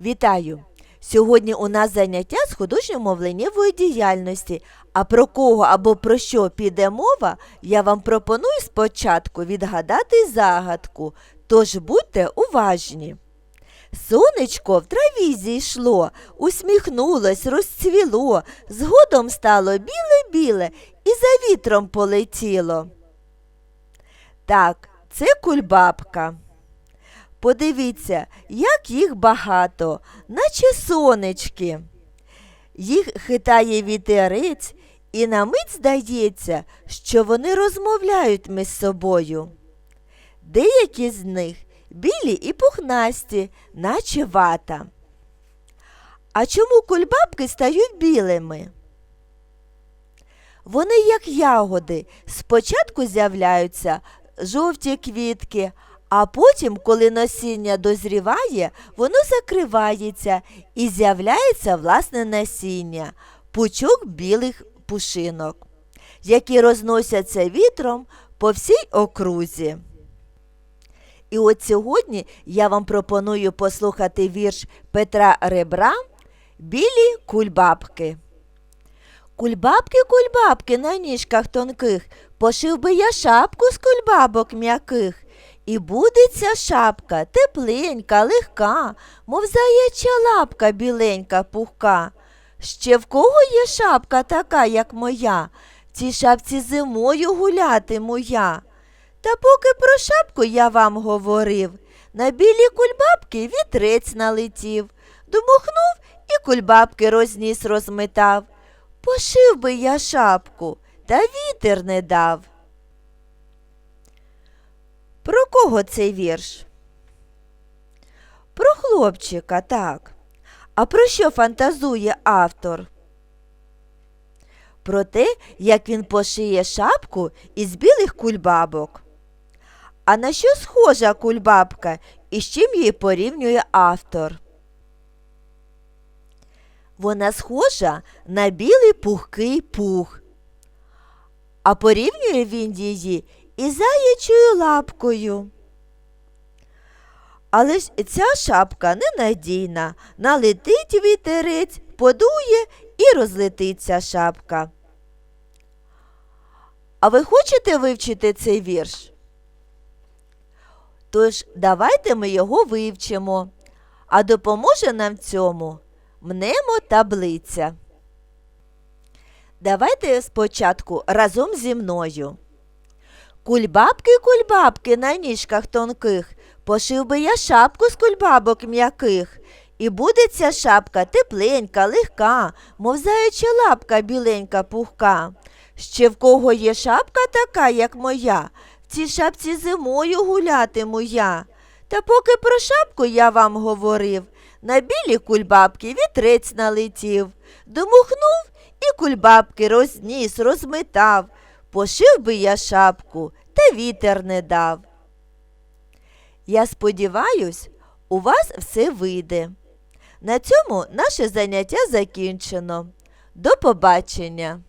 Вітаю! Сьогодні у нас заняття з художньо-мовленнєвої діяльності. А про кого або про що піде мова, я вам пропоную спочатку відгадати загадку. Тож будьте уважні. Сонечко в траві зійшло, усміхнулось, розцвіло, згодом стало біле-біле і за вітром полетіло. Так, це кульбабка. Подивіться, як їх багато, наче сонечки. Їх хитає вітерець, і на мить здається, що вони розмовляють між собою. Деякі з них білі і пухнасті, наче вата. А чому кульбабки стають білими? Вони, як ягоди, спочатку з'являються жовті квітки, а потім, коли насіння дозріває, воно закривається і з'являється власне насіння, пучок білих пушинок, які розносяться вітром по всій окрузі. І от сьогодні я вам пропоную послухати вірш Петра Ребра Білі кульбабки. Кульбабки, кульбабки на ніжках тонких, пошив би я шапку з кульбабок м'яких. І буде ця шапка тепленька, легка, мов заяча лапка біленька пухка. Ще в кого є шапка така, як моя? Цій шапці зимою гулятиму я. Та поки про шапку я вам говорив, на білі кульбабки вітрець налетів, домухнув і кульбабки розніс розметав. Пошив би я шапку, та вітер не дав. Про кого цей вірш? Про хлопчика, так. А про що фантазує автор? Про те, як він пошиє шапку із білих кульбабок. А на що схожа кульбабка і з чим її порівнює автор? Вона схожа на білий пухкий пух. А порівнює він її із заячою лапкою. Але ж ця шапка ненадійна, налетить вітерець, подує і розлетиться шапка. А ви хочете вивчити цей вірш? Тож давайте ми його вивчимо, а допоможе нам цьому мнемо таблиця. Давайте спочатку разом зі мною. Кульбабки, кульбабки на ніжках тонких, пошив би я шапку з кульбабок м'яких. І буде ця шапка тепленька, легка, мов заяча лапка біленька пухка. Ще в кого є шапка така, як моя, в цій шапці зимою гулятиму я. Та поки про шапку я вам говорив, на білі кульбабки вітрець налетів, домухнув і кульбабки розніс, розметав. Пошив би я шапку, та вітер не дав. Я сподіваюсь, у вас все вийде. На цьому наше заняття закінчено. До побачення!